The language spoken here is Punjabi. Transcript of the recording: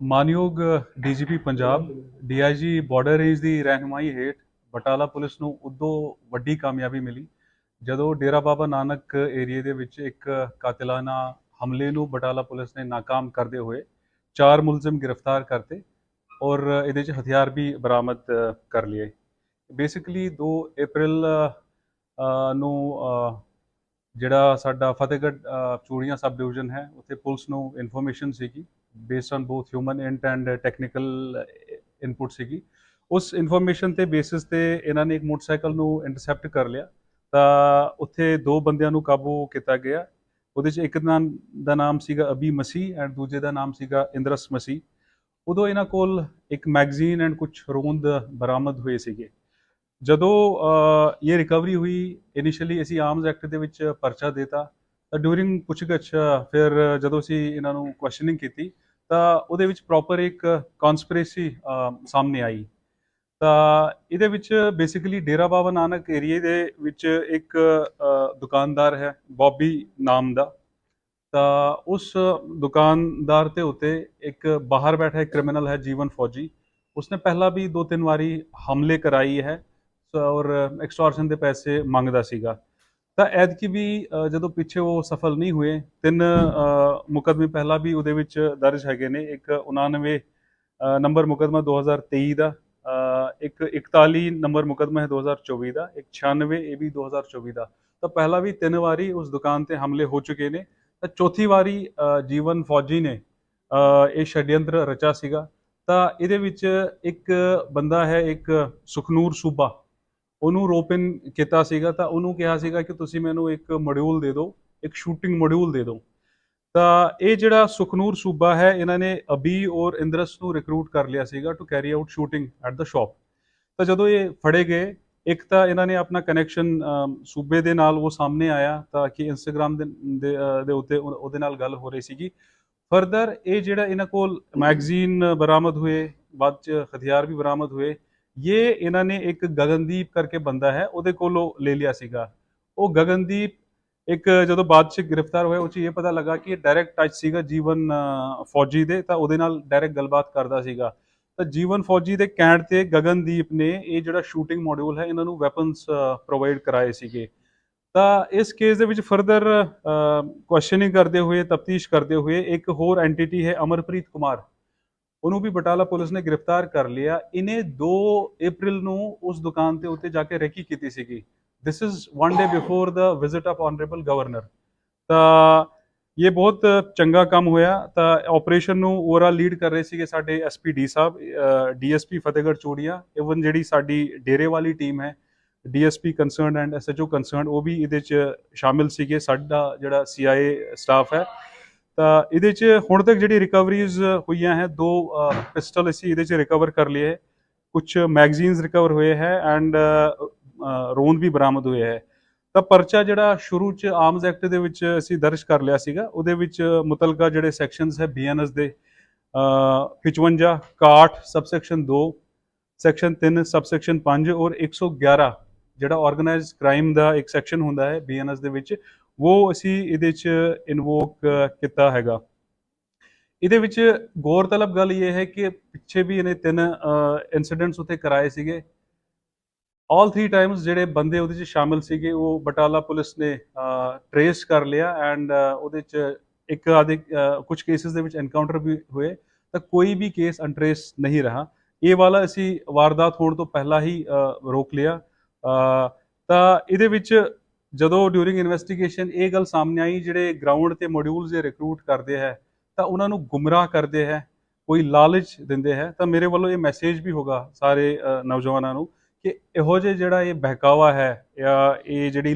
ਮਾਨਯੋਗ DGP Punjab, DIG border range ਦੀ ਰਹਿਨੁਮਾਈ ਹੇਠ ਬਟਾਲਾ ਪੁਲਿਸ ਨੂੰ ਉਦੋਂ ਵੱਡੀ ਕਾਮਯਾਬੀ ਮਿਲੀ, ਜਦੋਂ ਡੇਰਾ ਬਾਬਾ ਨਾਨਕ ਏਰੀਏ ਦੇ ਵਿੱਚ ਇੱਕ ਕਾਤਲਾਨਾ ਹਮਲੇ ਨੂੰ ਬਟਾਲਾ ਪੁਲਿਸ ਨੇ ਨਾਕਾਮ ਕਰਦੇ ਹੋਏ ਚਾਰ ਮੁਲਜ਼ਮ ਗ੍ਰਿਫਤਾਰ ਕਰਤੇ ਔਰ ਇਹਦੇ 'ਚ ਹਥਿਆਰ ਵੀ ਬਰਾਮਦ ਕਰ ਲਏ। ਬੇਸਿਕਲੀ 2 ਅਪ੍ਰੈਲ ਨੂੰ ਜਿਹੜਾ ਸਾਡਾ ਫਤਿਹਗੜ੍ਹ ਚੂੜੀਆਂ ਸਬ ਡਿਵੀਜ਼ਨ ਹੈ, ਉੱਥੇ ਪੁਲਿਸ ਨੂੰ ਇਨਫੋਰਮੇਸ਼ਨ ਸੀਗੀ based on both human int and technical input ਸੀਗੀ। ਉਸ ਇਨਫੋਰਮੇਸ਼ਨ ਤੇ ਬੇਸਿਸ ਤੇ ਇਹਨਾਂ ਨੇ ਇੱਕ ਮੋਟਰਸਾਈਕਲ ਨੂੰ ਇੰਟਰਸੈਪਟ ਕਰ ਲਿਆ। ਤਾਂ ਉੱਥੇ ਦੋ ਬੰਦਿਆਂ ਨੂੰ ਕਾਬੂ ਕੀਤਾ ਗਿਆ। ਉਹਦੇ ਚ ਇੱਕ ਦਾ ਨਾਮ ਸੀਗਾ ਅਬੀ ਮਸੀਹ ਐਂਡ ਦੂਜੇ ਦਾ ਨਾਮ ਸੀਗਾ ਇੰਦਰਸ ਮਸੀ ਉਦੋਂ ਇਹਨਾਂ ਕੋਲ ਇੱਕ ਮੈਗਜ਼ੀਨ ਐਂਡ ਕੁਝ ਰੋਂਦ ਬਰਾਮਦ ਹੋਏ ਸੀਗੇ। ਜਦੋਂ ਇਹ ਰਿਕਵਰੀ ਹੋਈ ਇਨੀਸ਼ੀਅਲੀ ਅਸੀਂ ਆਰਮਸ ਐਕਟ ਦੇ ਵਿੱਚ ਪਰਚਾ ਦੇਤਾ। ਤਾਂ ਡਿਊਰਿੰਗ ਪੁੱਛਗਿੱਛ ਫਿਰ ਜਦੋਂ ਅਸੀਂ ਇਹਨਾਂ ਨੂੰ ਕੁਐਸਚਨਿੰਗ ਕੀਤੀ ਤਾਂ ਉਹਦੇ ਵਿੱਚ ਪ੍ਰੋਪਰ ਇੱਕ ਕਨਸਪੀਰੇਸੀ ਸਾਹਮਣੇ ਆਈ। ਤਾਂ ਇਹਦੇ ਵਿੱਚ ਬੇਸਿਕਲੀ ਡੇਰਾ ਬਾਬਾ ਨਾਨਕ ਏਰੀਏ ਦੇ ਵਿੱਚ ਇੱਕ ਦੁਕਾਨਦਾਰ ਹੈ, ਬੌਬੀ ਨਾਮ ਦਾ। ਤਾਂ ਉਸ ਦੁਕਾਨਦਾਰ ਤੇ ਉਤੇ ਇੱਕ ਬਾਹਰ ਬੈਠਾ ਇੱਕ ਕ੍ਰਿਮੀਨਲ ਹੈ, ਜੀਵਨ ਫੌਜੀ। ਉਸਨੇ ਪਹਿਲਾਂ ਵੀ ਦੋ ਤਿੰਨ ਵਾਰੀ ਹਮਲੇ ਕਰਾਈ ਹੈ ਔਰ ਐਕਸਟੋਰਸ਼ਨ ਦੇ ਪੈਸੇ ਮੰਗਦਾ ਸੀਗਾ। ਤਾਂ ਐਤਕੀ ਵੀ ਜਦੋਂ ਪਿੱਛੇ ਉਹ ਸਫਲ ਨਹੀਂ ਹੋਏ ਤਿੰਨ ਅ, ਮੁਕੱਦਮੇ ਪਹਿਲਾਂ ਵੀ ਉਹਦੇ ਵਿੱਚ ਦਰਜ ਹੈਗੇ ਨੇ। ਇੱਕ 99 ਨੰਬਰ ਮੁਕੱਦਮਾ 2023 ਦਾ ਇੱਕ 41 ਨੰਬਰ ਮੁਕੱਦਮਾ ਹੈ 2024 ਦਾ ਇੱਕ 96 ਇਹ ਵੀ 2024 ਦਾ। ਤਾਂ ਪਹਿਲਾਂ ਵੀ ਤਿੰਨ ਵਾਰੀ ਉਸ ਦੁਕਾਨ ਤੇ ਹਮਲੇ ਹੋ ਚੁੱਕੇ ਨੇ। ਤਾਂ ਚੌਥੀ ਵਾਰੀ ਜੀਵਨ ਫੌਜੀ ਨੇ ਇਹ ਛੱਡਯੰਤਰ ਰਚਾ ਸੀਗਾ। ਤਾਂ ਇਹਦੇ ਵਿੱਚ ਇੱਕ ਬੰਦਾ ਹੈ ਇੱਕ ਸੁਖਨੂਰ ਸੂਬਾ। ਉਹਨੂੰ ਰੋਪਿਨ ਕੀਤਾ ਸੀਗਾ ਤਾਂ ਉਹਨੂੰ ਕਿਹਾ ਸੀਗਾ ਕਿ ਤੁਸੀਂ ਮੈਨੂੰ ਇੱਕ ਮੋਡਿਊਲ ਦੇ ਦਿਓ ਇੱਕ ਸ਼ੂਟਿੰਗ ਮੋਡਿਊਲ ਦੇ ਦਿਓ। ਤਾਂ ਇਹ ਜਿਹੜਾ ਸੁਖਨੂਰ ਸੂਬਾ ਹੈ ਇਹਨਾਂ ਨੇ ਅਬੀ ਔਰ ਇੰਦਰਸ ਨੂੰ ਰਿਕਰੂਟ ਕਰ ਲਿਆ ਸੀਗਾ to carry out shooting at the shop ਤਾਂ ਜਦੋਂ ਇਹ ਫੜੇ ਗਏ ਇੱਕ ਤਾਂ ਇਹਨਾਂ ਨੇ ਆਪਣਾ ਕਨੈਕਸ਼ਨ ਸੂਬੇ ਦੇ ਨਾਲ ਉਹ ਸਾਹਮਣੇ ਆਇਆ ਤਾਂ ਕਿ ਇੰਸਟਾਗ੍ਰam ਦੇ ਉੱਤੇ ਉਹ- ਉਹਦੇ ਨਾਲ ਗੱਲ ਹੋ ਰਹੀ ਸੀਗੀ। ਫਰਦਰ ਇਹ ਜਿਹੜਾ ਇਹਨਾਂ ਕੋਲ ਮੈਗਜ਼ੀਨ ਬਰਾਮਦ ਹੋਏ ਬਾਅਦ ਚ ਹਥਿਆਰ ਵੀ ਬਰਾਮਦ ਹੋਏ ਇਹ ਇਹਨਾਂ ਨੇ ਇੱਕ ਗਗਨਦੀਪ ਕਰਕੇ ਬੰਦਾ ਹੈ, ਉਹਦੇ ਕੋਲੋਂ ਲੈ ਲਿਆ ਸੀਗਾ। ਉਹ ਗਗਨਦੀਪ ਇੱਕ ਜਦੋਂ ਬਾਅਦ ਚ ਗ੍ਰਿਫਤਾਰ ਹੋਇਆ, ਉਹ ਚ ਇਹ ਪਤਾ ਲੱਗਾ ਕਿ ਇਹ ਡਾਇਰੈਕਟ ਟੱਚ ਸੀਗਾ ਜੀਵਨ ਫੌਜੀ ਦੇ, ਤਾਂ ਉਹਦੇ ਨਾਲ ਡਾਇਰੈਕਟ ਗੱਲਬਾਤ ਕਰਦਾ ਸੀਗਾ। ਤਾਂ ਜੀਵਨ ਫੌਜੀ ਦੇ ਕਹਿਣ ਤੇ ਗਗਨਦੀਪ ਨੇ ਇਹ ਜਿਹੜਾ ਸ਼ੂਟਿੰਗ ਮੋਡਿਊਲ ਹੈ, ਇਹਨਾਂ ਨੂੰ ਵੈਪਨਸ ਪ੍ਰੋਵਾਈਡ ਕਰਾਏ ਸੀਗੇ। ਤਾਂ ਇਸ ਕੇਸ ਦੇ ਵਿੱਚ ਫਰਦਰ ਕੁਐਸਚਨਿੰਗ ਕਰਦੇ ਹੋਏ, ਤਫਤੀਸ਼ ਕਰਦੇ ਹੋਏ ਇੱਕ ਹੋਰ ਐਂਟੀਟੀ ਹੈ ਅਮਰਪ੍ਰੀਤ ਕੁਮਾਰ। ਉਹਨੂੰ ਵੀ ਬਟਾਲਾ ਪੁਲਿਸ ਨੇ ਗ੍ਰਿਫਤਾਰ ਕਰ ਲਿਆ। ਇਹਨੇ 2 ਅਪ੍ਰੈਲ ਨੂੰ ਉਸ ਦੁਕਾਨ ਤੇ ਉੱਤੇ ਜਾ ਕੇ ਰੈਕੀ ਕੀਤੀ ਸੀਗੀ। This is one day before the visit of honourable governor ਤਾਂ ਇਹ ਬਹੁਤ ਚੰਗਾ ਕੰਮ ਹੋਇਆ। ਤਾਂ ਆਪਰੇਸ਼ਨ ਨੂੰ ਓਵਰਆਲ ਲੀਡ ਕਰ ਰਹੇ ਸੀਗੇ ਸਾਡੇ ਐਸਪੀਡੀ ਸਾਹਿਬ ਡੀਐਸਪੀ ਫਤਿਹਗੜ੍ਹ ਚੂੜੀਆਂ ਇਵਨ ਜਿਹੜੀ ਸਾਡੀ ਡੇਰੇ ਵਾਲੀ ਟੀਮ ਹੈ DSP concerned and SHO concerned ਉਹ ਵੀ ਇਹਦੇ ਚ ਸ਼ਾਮਿਲ ਸੀਗੇ। ਸਾਡਾ ਜਿਹੜਾ ਸੀਆਈਏ ਸਟਾਫ ਹੈ ਤਾਂ ਇਹਦੇ ਚ ਹੁਣ ਤੱਕ ਜਿਹੜੀ ਰਿਕਵਰੀਜ਼ ਹੋਈਆਂ ਹੈ ਦੋ ਪਿਸਟਲ ਅਸੀਂ ਇਹਦੇ ਚ ਰਿਕਵਰ ਕਰ ਲਏ ਹੈ। ਕੁਝ ਮੈਗਜ਼ੀਨਸ ਰਿਕਵਰ ਹੋਏ ਹੈ ਐਂਡ ਰੋਂਦ ਵੀ ਬਰਾਮਦ ਹੋਏ ਹੈ। ਤਾਂ ਪਰਚਾ ਜਿਹੜਾ ਸ਼ੁਰੂ ਚ ਆਰਮਸ ਐਕਟ ਦੇ ਵਿੱਚ ਅਸੀਂ ਦਰਜ ਕਰ ਲਿਆ ਸੀਗਾ ਉਹਦੇ ਵਿੱਚ ਮੁਤਲਕਾ ਜਿਹੜੇ ਸੈਕਸ਼ਨਸ ਹੈ ਬੀਐਨਐਸ ਦੇ ਅ, 55 61 ਸਬਸੈਕਸ਼ਨ 2 ਸੈਕਸ਼ਨ 3 ਸਬਸੈਕਸ਼ਨ 5 ਔਰ 111 ਜਿਹੜਾ ਆਰਗੇਨਾਈਜ਼ਡ ਕ੍ਰਾਈਮ ਦਾ ਇੱਕ ਸੈਕਸ਼ਨ ਹੁੰਦਾ ਹੈ ਬੀਐਨਐਸ ਦੇ ਵਿੱਚ ਉਹ ਅਸੀਂ ਇਹਦੇ ਚ ਇਨਵੋਕ ਕੀਤਾ ਹੈਗਾ। ਇਹਦੇ ਵਿੱਚ ਗੌਰਤਲਬ ਗੱਲ ਇਹ ਹੈ ਕਿ ਪਿੱਛੇ ਵੀ ਇਹਨੇ ਤਿੰਨ ਇਨਸੀਡੈਂਟਸ ਉੱਥੇ ਕਰਾਏ ਸੀਗੇ। ਆਲ 3 ਟਾਈਮਸ ਜਿਹੜੇ ਬੰਦੇ ਉਹਦੇ ਚ ਸ਼ਾਮਿਲ ਸੀਗੇ, ਉਹ ਬਟਾਲਾ ਪੁਲਿਸ ਨੇ ਟਰੇਸ ਕਰ ਲਿਆ ਐਂਡ ਉਹਦੇ ਚ ਇੱਕ ਆਦੇ ਕੁਝ ਕੇਸਿਸ ਦੇ ਵਿੱਚ ਐਨਕਾਊਂਟਰ ਵੀ ਹੋਏ, ਤਾਂ ਕੋਈ ਵੀ ਕੇਸ ਅਨਟ੍ਰੇਸ ਨਹੀਂ ਰਹਾ। ਇਹ ਵਾਲਾ ਅਸੀਂ ਵਾਰਦਾਤ ਹੋਣ ਤੋਂ ਪਹਿਲਾਂ ਹੀ ਰੋਕ ਲਿਆ। ਤਾਂ ਇਹਦੇ ਵਿੱਚ ਜਦੋਂ ਡਿਊਰਿੰਗ ਇਨਵੈਸਟੀਗੇਸ਼ਨ ਇਹ ਗੱਲ ਸਾਹਮਣੇ ਆਈ, ਜਿਹੜੇ ਗਰਾਊਂਡ ਤੇ ਮੋਡਿਊਲਸ ਦੇ ਰਿਕਰੂਟ ਕਰਦੇ ਹੈ, ਤਾਂ ਉਹਨਾਂ ਨੂੰ ਗੁੰਮਰਾਹ ਕਰਦੇ ਹੈ, ਕੋਈ ਲਾਲਚ ਦਿੰਦੇ ਹੈ। ਤਾਂ ਮੇਰੇ ਵੱਲੋਂ ਇਹ ਮੈਸੇਜ ਵੀ ਹੋਗਾ ਸਾਰੇ ਨੌਜਵਾਨਾਂ ਨੂੰ ਕਿ ਇਹੋ ਜਿਹੇ ਜਿਹੜਾ ਇਹ ਬਹਿਕਾਵਾ ਹੈ ਜਾਂ ਇਹ ਜਿਹੜੀ